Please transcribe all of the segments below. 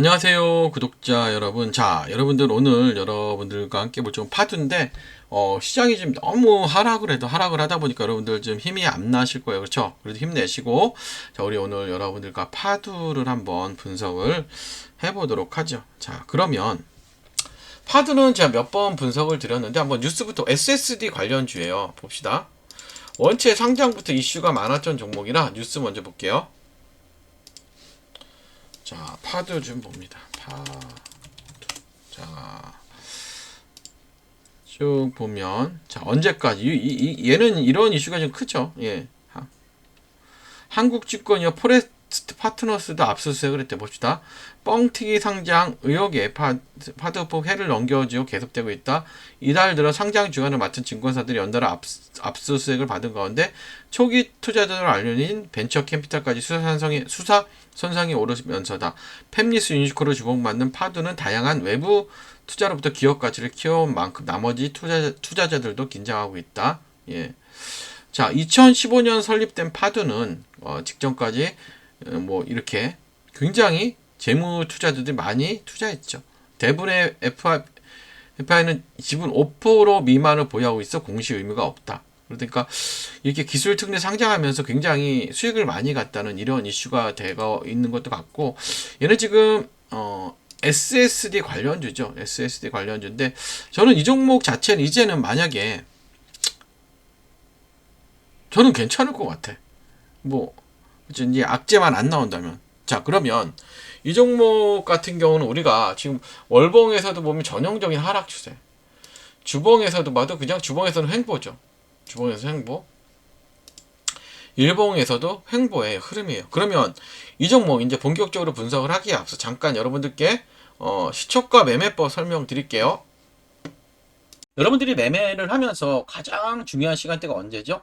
안녕하세요, 구독자 여러분. 자, 여러분들 오늘 여러분들과 함께 볼 좀 파도인데, 어, 시장이 지금 너무 하락을 해도 하락을 하다 보니까 여러분들 좀 힘이 안 나실 거예요. 그렇죠? 그래도 힘내시고, 자, 우리 오늘 여러분들과 파두를 한번 분석을 해보도록 하죠. 자, 그러면, 파두는 제가 몇 번 분석을 드렸는데, 한번 뉴스부터 SSD 관련주예요. 봅시다. 원체 상장부터 이슈가 많았던 종목이라 뉴스 먼저 볼게요. 자, 파도 좀 봅니다. 파도. 자, 쭉 보면, 자, 언제까지, 이, 이, 이- 얘는 이런 이슈가 좀 크죠. 예. 하- 한국 주권이요, 포레스트 파트너스도 압수수색을 했대 봅시다. 뻥튀기 상장 의혹에 파, 파드폭 해를 넘겨지고 계속되고 있다. 이달 들어 상장 주관을 맡은 증권사들이 연달아 압, 압수수색을 받은 가운데 초기 투자자들 알려진 벤처 캐피탈까지 수사 선상에 수사 선상에 오르면서다. 팹리스 유니코로 주목받는 파두는 다양한 외부 투자로부터 기업 가치를 키워온 만큼 나머지 투자, 투자자들도 긴장하고 있다. 예. 자, 2015년 설립된 파두는 어, 직전까지 어, 뭐 이렇게 굉장히 재무 투자자들이 많이 투자했죠. 대부분의 FI, FI는 지분 5% 미만을 보유하고 있어 공시 의무가 없다. 그러니까 이렇게 기술 특례 상장하면서 굉장히 수익을 많이 갔다는 이런 이슈가 되고 있는 것도 같고 얘는 지금 어 SSD 관련주죠. SSD 관련주인데 저는 이 종목 자체는 이제는 만약에 저는 괜찮을 것 같아. 뭐 이제 악재만 안 나온다면 자 그러면 이 종목 같은 경우는 우리가 지금 월봉에서도 보면 전형적인 하락 추세. 주봉에서도 봐도 그냥 주봉에서는 횡보죠. 주봉에서 횡보. 일봉에서도 횡보의 흐름이에요. 그러면 이 종목 이제 본격적으로 분석을 하기에 앞서 잠깐 여러분들께 어, 시초가 매매법 설명드릴게요. 여러분들이 매매를 하면서 가장 중요한 시간대가 언제죠?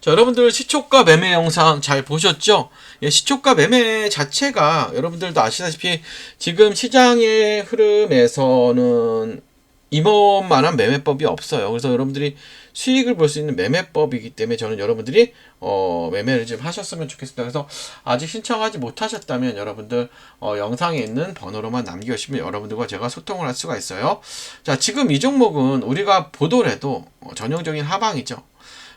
자, 여러분들 시초가 매매 영상 잘 보셨죠? 예, 시초가 매매 자체가 여러분들도 아시다시피 지금 시장의 흐름에서는 이번만한 매매법이 없어요. 그래서 여러분들이 수익을 볼 수 있는 매매법이기 때문에 저는 여러분들이 어, 매매를 좀 하셨으면 좋겠습니다. 그래서 아직 신청하지 못하셨다면 여러분들 어, 영상에 있는 번호로만 남겨주시면 여러분들과 제가 소통을 할 수가 있어요. 자, 지금 이 종목은 우리가 보더라도 어, 전형적인 하방이죠.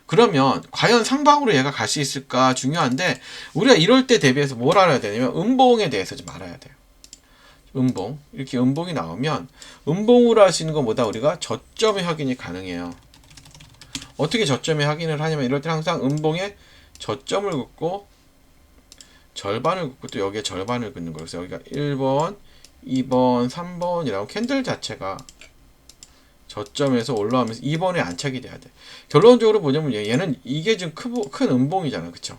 그러면 과연 상방으로 얘가 갈 수 있을까 중요한데 우리가 이럴 때 대비해서 뭘 알아야 되냐면 음봉에 대해서 좀 알아야 돼요. 음봉 이렇게 음봉이 나오면 음봉으로 할 수 있는 것보다 우리가 저점의 확인이 가능해요. 어떻게 저점의 확인을 하냐면 이럴 때 항상 음봉에 저점을 긋고 절반을 긋고 또 여기에 절반을 긋는 거예요. 그래서 여기가 1번, 2번, 3번이라고 캔들 자체가 저점에서 올라오면서 2번에 안착이 돼야 돼. 결론적으로 얘- 얘는 이게 좀 큰, 큰 음봉이잖아. 그쵸?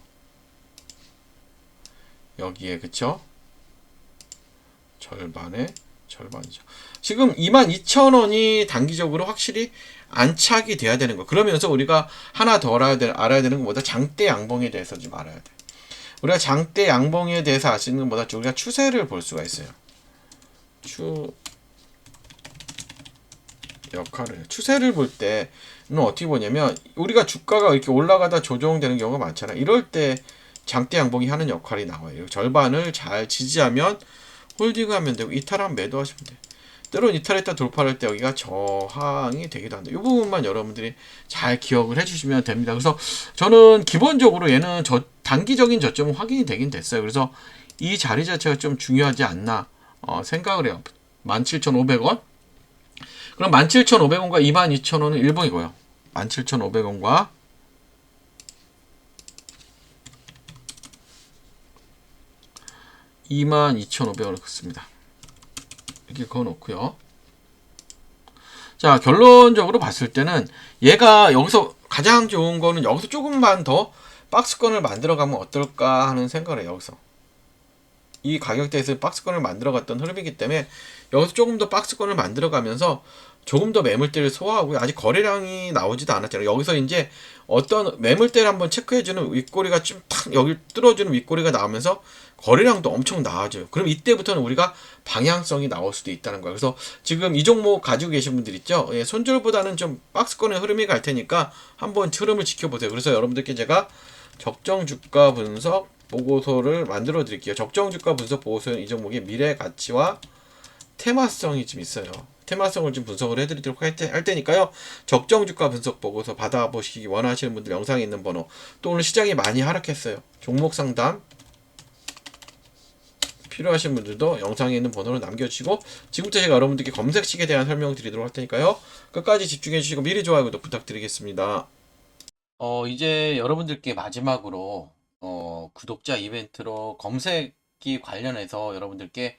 여기에 그쵸? 절반에 절반이죠. 지금 22,000원이 단기적으로 확실히 안착이 돼야 되는 거. 그러면서 우리가 하나 더 알아야, 되, 알아야 되는 것보다 장대 양봉에 대해서 좀 알아야 돼. 우리가 장대 양봉에 대해서 있는 것보다 우리가 추세를 볼 수가 있어요. 추 역할을. 추세를 볼 때는 어떻게 보냐면 우리가 주가가 이렇게 올라가다 조정되는 경우가 많잖아. 이럴 때 장대 양봉이 하는 역할이 나와요. 절반을 잘 지지하면 홀딩하면 되고 이탈하면 매도하시면 돼. 때론 이탈했다 돌파할 때 여기가 저항이 되기도 한다. 이 부분만 여러분들이 잘 기억을 해주시면 됩니다. 그래서 저는 기본적으로 얘는 저 단기적인 저점은 확인이 되긴 됐어요. 그래서 이 자리 자체가 좀 중요하지 않나 어, 생각을 해요. 17,500원. 그럼 17,500원과 22,000원은 일봉이고요. 17,500원과 22,500원을 긋습니다. 이렇게 그어 놓고요. 자, 결론적으로 봤을 때는 얘가 여기서 가장 좋은 거는 여기서 조금만 더 박스권을 만들어 가면 어떨까 하는 생각을 해요, 여기서. 이 가격대에서 박스권을 만들어 갔던 흐름이기 때문에 여기서 조금 더 박스권을 만들어 가면서 조금 더 매물대를 소화하고 아직 거래량이 나오지도 않았잖아요. 여기서 이제 어떤 매물대를 한번 체크해주는 윗꼬리가 좀 탁 여기 뚫어주는 윗꼬리가 나오면서 거래량도 엄청 나아져요. 그럼 이때부터는 우리가 방향성이 나올 수도 있다는 거예요. 그래서 지금 이 종목 가지고 계신 분들 있죠? 예, 손절보다는 좀 박스권의 흐름이 갈 테니까 한번 흐름을 지켜보세요. 그래서 여러분들께 제가 적정 주가 분석 보고서를 만들어 드릴게요. 적정 주가 분석 보고서는 이 종목의 미래 가치와 테마성이 좀 있어요. 테마성을 좀 분석을 해드리도록 할, 테니까요. 적정 주가 분석 보고서 받아보시기 원하시는 분들 영상에 있는 번호. 또 오늘 시장이 많이 하락했어요. 종목 상담 필요하신 분들도 영상에 있는 번호를 남겨주시고 지금부터 제가 여러분들께 검색식에 대한 설명 드리도록 할 테니까요. 끝까지 집중해 주시고 미리 좋아요 구독 부탁드리겠습니다. 어 이제 여러분들께 마지막으로 어 구독자 이벤트로 검색기 관련해서 여러분들께